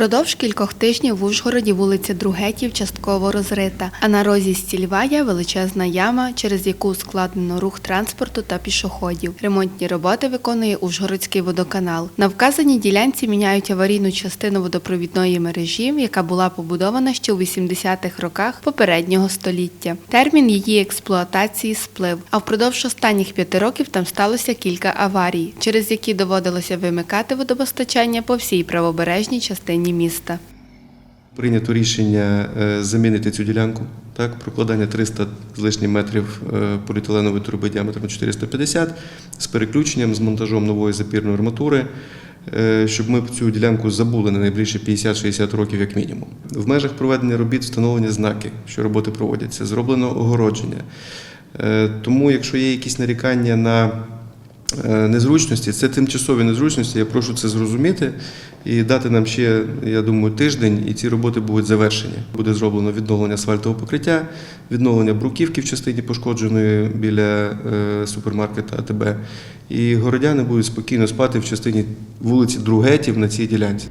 Впродовж кількох тижнів в Ужгороді вулиця Другетів частково розрита, а на розі Стільвая величезна яма, через яку складено рух транспорту та пішоходів. Ремонтні роботи виконує Ужгородський водоканал. На вказаній ділянці міняють аварійну частину водопровідної мережі, яка була побудована ще у 80-х роках попереднього століття. Термін її експлуатації сплив. А впродовж останніх п'яти років там сталося кілька аварій, через які доводилося вимикати водопостачання по всій правобережній частині міста. Прийнято рішення е, замінити цю ділянку. Так, прокладання 300 з лишнім метрів е, поліетиленової труби діаметром 450 з переключенням, з монтажом нової запірної арматури, е, щоб ми цю ділянку забули на найближчі 50-60 років як мінімум. В межах проведення робіт встановлені знаки, що роботи проводяться, зроблено огородження. Тому, якщо є якісь нарікання на незручності, це тимчасові незручності. Я прошу це зрозуміти і дати нам ще, я думаю, тиждень, і ці роботи будуть завершені. Буде зроблено відновлення асфальтового покриття, відновлення бруківки в частині пошкодженої біля е, супермаркета АТБ. І городяни будуть спокійно спати в частині вулиці Другетів на цій ділянці.